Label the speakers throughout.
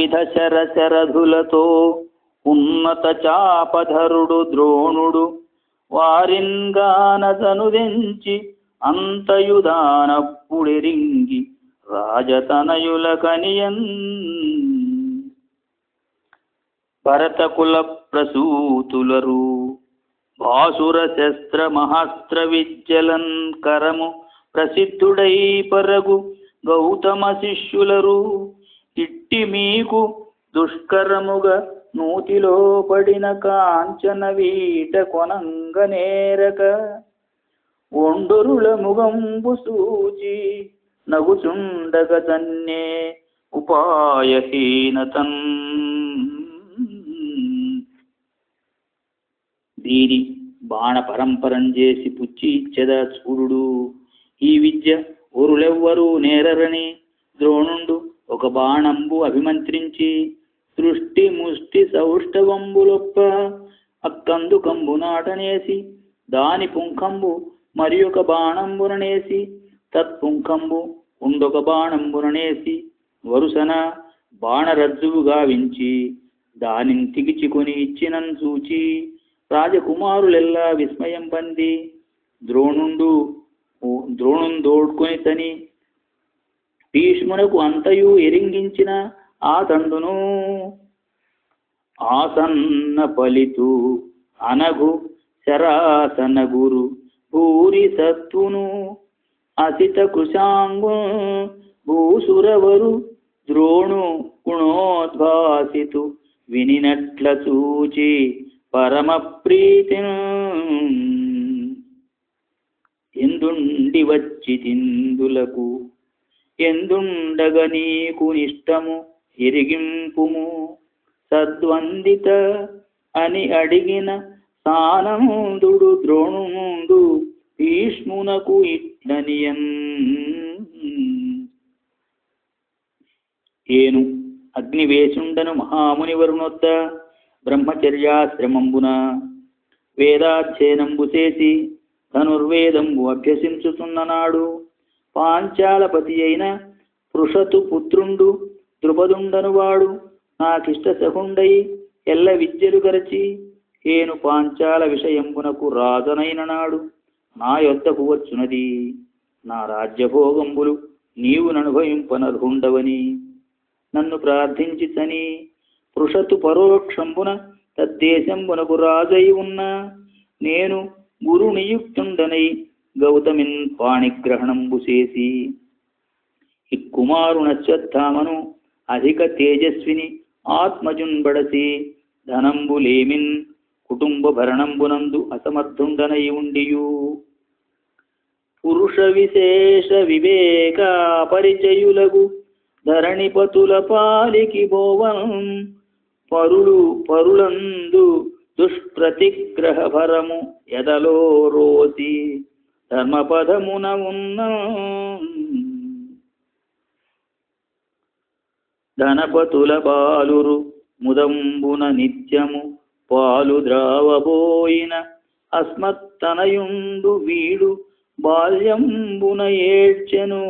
Speaker 1: వివిధ శరశరధులతో ఉన్నత చాపధరుడు ద్రోణుడు వారింగానదనుదించి అంతయుదానప్పుడెరింగి రాజతనయుల కనియన్ భరతకుల ప్రసూతులరు భాసుర శస్త్ర మహాస్త్ర విద్యలన్ కరము ప్రసిద్ధుడై పరగు గౌతమ శిష్యులరు. ఇట్టి మీకు దుష్కరముగా నూతిలో పడిన కాంచన వీట కొనంగ నేరక. ఒండొరుల ముగంబు సూచి నగుచుండగ తన్నే ఉపాయహీనతన్. దీని బాణ పరంపరం చేసి పుచ్చి ఇచ్చెద చూడు ఈ విద్య ఊరులెవ్వరూ నేరరని ద్రోణుండు. ఒక బాణంబు అభిమంత్రించి సృష్టి ముష్టి సౌష్ఠవంబులొప్ప అక్కందు కంబు నాటనేసి దాని పుంఖంబు మరి ఒక బాణంబుననేసి తత్పుంఖంబు ఉండొక బాణంబుననేసి వరుసన బాణరజ్జువు గావించి దానిని తిగిచికొని ఇచ్చినన్ చూచి రాజకుమారులెల్లా విస్మయం పంది ద్రోణుండు ద్రోణుని దోడ్కొని తని భీష్మునకు అంతయు ఎరింగించిన ఆ తండును ఆసన్న పలితు అనగు శరాసన గురు భూరి సత్తును అసిత కృషాంగు భూసురవరు ద్రోణు గుణోద్భాసితు వినినట్ల సూచి పరమ ప్రీతి ఎందుండి వచ్చి తిందులకు ఎందుండగ నీకు నిష్టము ఎరిగింపుము. సద్వందిత అని అడిగిన సానందుడు ద్రోణుండు భీష్మునకు ఇట్లనియన్ ఏను అగ్నివేశుండను మహామునివరునొద్ద బ్రహ్మచర్యాశ్రమంబున. వేదాధ్యయనంబు చేసి ధనుర్వేదంబు అభ్యసించుతున్ననాడు పాంచాలపతి అయిన పృషతు పుత్రుండు ద్రుపదుండనువాడు. నాకిష్ట సహుండై ఎల్ల విద్యలు గరచి ఏను పాంచాల విషయంబునకు రాజనైన నాడు నా యొద్దకు వచ్చునది. నా రాజ్యభోగంబులు నీవు ననుభవింపనర్హుండవని. నన్ను ప్రార్థించి తని పృషతు పరోక్షంబున తద్దేశంబునకు రాజై ఉన్న. నేను గురు నియుక్తుండనై గౌతమిన్ పాణిగ్రహణంబు చేసి ఇక్కుమారునశ్వత్థామను అధిక తేజస్విని ఆత్మజుంబడసి ధనంబులేమిన్ కుటుంబ భరణంబునందు అసమర్థుండనై ఉండియు పురుష విశేష వివేక పరిచయులగు ధరణిపతుల పాలికి భోవం పరులు పరులందు దుష్ప్రతిగ్రహ భరము ఎదలో రోసి ధర్మపదమున ఉన్న ధనపతుల బాలురు ముదంబున నిత్యము పాలు ద్రావబోయిన అస్మత్తనయుండు వీడు బాల్యంబున ఏడ్చెను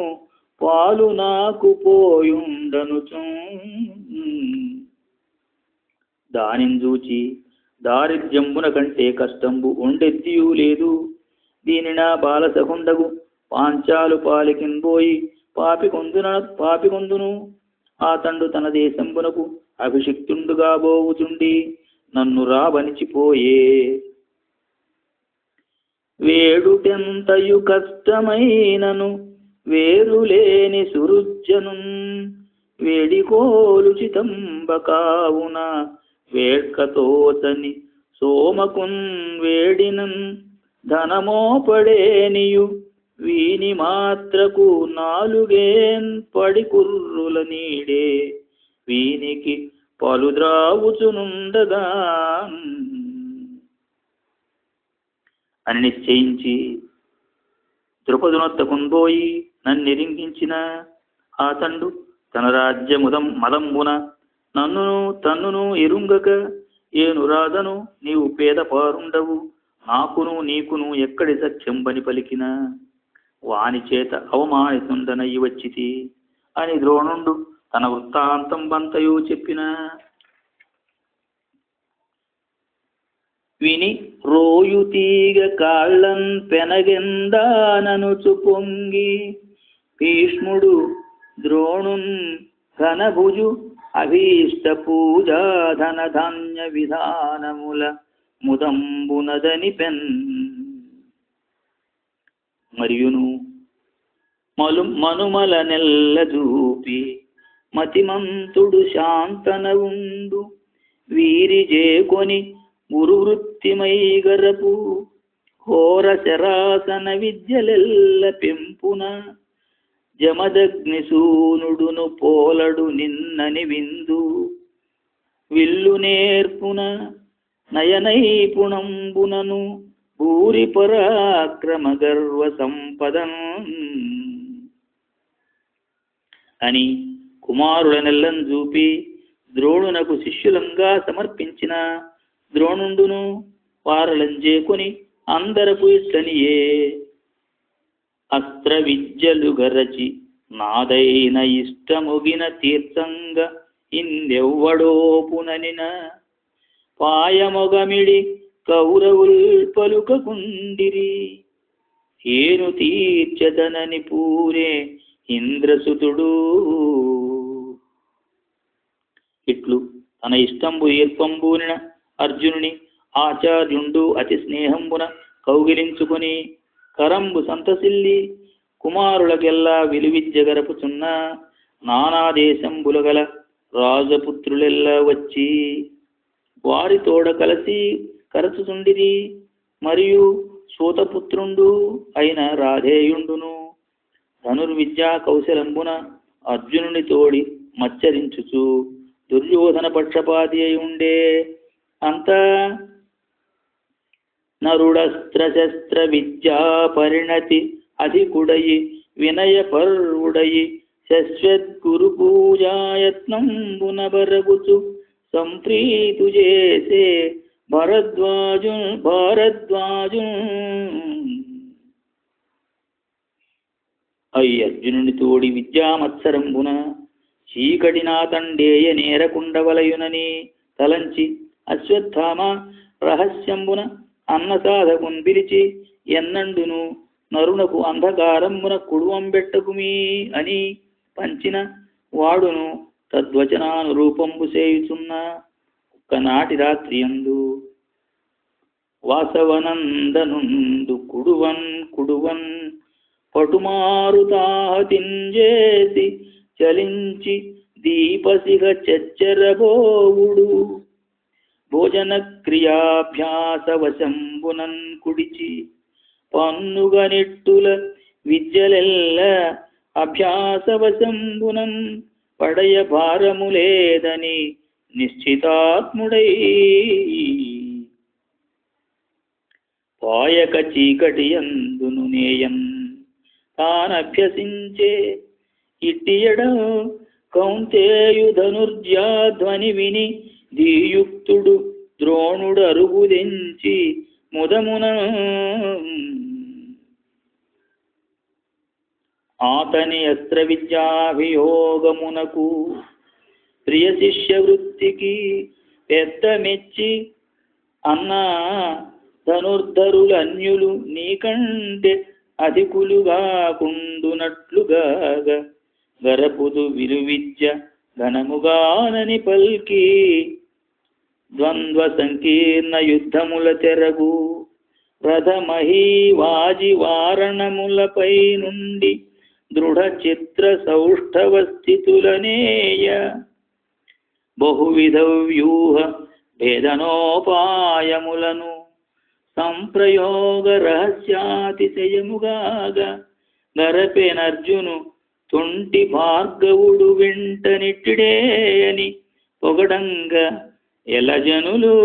Speaker 1: పాలు నాకు పోయుండను దానిని చూచి దారిద్ర్యంబున కంటే కష్టంబు ఉండెత్తియూ లేదు. దీనినా బాలసకుండగు పాంచాలు పాలికిన్ పోయి పాపి కొందున పాపి కొందును. ఆ తండు తన దేశంబునకు అభిషిక్తుండుగా బోవుచుండి నన్ను రాబనిచిపోయే వేడుటెంతయు కష్టమైనను వేరులేని సురుజ్జను వేడికోలుచితంబకావున వేడ్కతోతని సోమకున్ వేడినన్. ధనమోపడేనియు. వీని మాత్రకు నాలుగేన్ పడి కుర్రుల నీడే. వీనికి పలుద్రావుచునుండగా. అని నిశ్చయించి ద్రుపదునొద్దకున్ పోయి నన్నిరింగించిన ఆ తండు తన రాజ్యముదం మదంబున నన్నును తన్నును ఎరుంగక ఏను రాధను నీవు పేద పారుండవు నాకును నీకును ఎక్కడి సత్యంబని పలికిన? వాని చేత అవమానితుండనయి వచ్చితి. అని ద్రోణుండు తన వృత్తాంతం బంతయు చెప్పిన. విని రోయు తీగ కాళ్ళన్ పెనగెందాననుచు పొంగి భీష్ముడు ద్రోణున్ ఘనభుజు అభీష్ట పూజా ధన ధాన్య విధానముల ముదంబునదని పెన్. మరియును మలు మనుమల నెల్ల దూపి మతిమంతుడు ఉండు వీరి చేకొని గురువృత్తిమై గరపు ఘోర శరాసన విద్యలెల్ల పెంపున జమదగ్నిసూనుడును పోలడు నిన్నని విందు. విల్లు నేర్పున నయనైపుణంబునను భూరి పరాక్రమ గర్వ సంపదన్ అని కుమారులనెల్లం చూపి ద్రోణునకు శిష్యులంగా సమర్పించిన ద్రోణుండును వారలంజేకొని అందరపు ఇట్లనియే. అస్త్ర విద్యలు గరచి నాదైన ఇష్టముగిన తీర్థంగ ఇందెవ్వడోపుననిన పాయమొగమిడి కౌరవుల్ పలుకకుండిరి. ఏను తీర్చదనని పూరే ఇంద్రసుతుడు. ఇట్లు తన ఇష్టంబు ఏర్పంబూనిన అర్జునుని ఆచార్యుండు అతి స్నేహంబున కౌగిలించుకొని కరంబు సంతసిల్లి కుమారులకెల్లా విలువిద్య గరపుచున్న నానా దేశంబుల రాజపుత్రులెల్లా వచ్చి వారి తోడ కలిసి కరచుచుండిరి మరియు సూతపుత్రుండు అయిన రాధేయుండును. ధనుర్విద్యా కౌశలంబున అర్జునుని తోడి మచ్చరించుచు దుర్యోధన పక్షపాతి అయి ఉండే అంత నరుడస్త్రశస్త్ర విద్యా పరిణతి అధికుడయి వినయ పర్వుడయి శశ్వద్గురు పూజాయత్నం బునబరగుచు సంప్రీతు చేసే భరద్వాజు భారద్వాజు అయి అర్జునుని తోడి విద్యామత్సరంబున చీకటి నా తండేయ నేరకుండవలయునని తలంచి అశ్వత్థామ రహస్యంబున అన్నసాధకున్ పిలిచి ఎన్నండును నరునకు అంధకారమున కుడువంబెట్టకుమీ అని పంచిన వాడును తద్వచనానురూపంబు సేయుచున్న ఒక్కనాటి రాత్రి అందు వాసవనందనుండు కుడువన్ కుడువన్ పటుమారుతాహతింజేసి చలించి దీపసిగ చెచ్చరబోవుడు భోజన క్రియాభ్యాస వశంబునన్ కుడిచి పన్నుగ నెట్టుల విద్యలెల్ల అభ్యాస వశంబునం పడయ భారము లేదని నిశ్చితాత్ముడై. పాయక చీకటి అందును నేయం తానభ్యసించే ఇట్టియడ కౌంతేయుధనుర్జాధ్వని విని ధీయుక్తుడు ద్రోణుడు అరుగుదెంచి ముదమున ఆతని అస్త్ర విద్యాభియోగమునకు ప్రియ శిష్య వృత్తికి పెద్ద మెచ్చి అన్న ధనుర్ధరులన్యులు నీకంటే అధికులుగా కుండునట్లుగా గరపుదు విలువిద్య ఘనముగానని పల్కి ద్వంద్వ సంకీర్ణ యుద్ధముల తెరగు రథమహీ వాజి వారణములపై నుండి దృఢ చిత్ర సౌష్ఠవ స్థితులనేయ బహువిధ వ్యూహ భేదనోపాయములను సంప్రయోగ రహస్యాతిశయముగాగా గరపెనర్జును తుంటి భార్గవుడు వెంటనిట్టిడే అని పొగడంగా ఎలజనులు.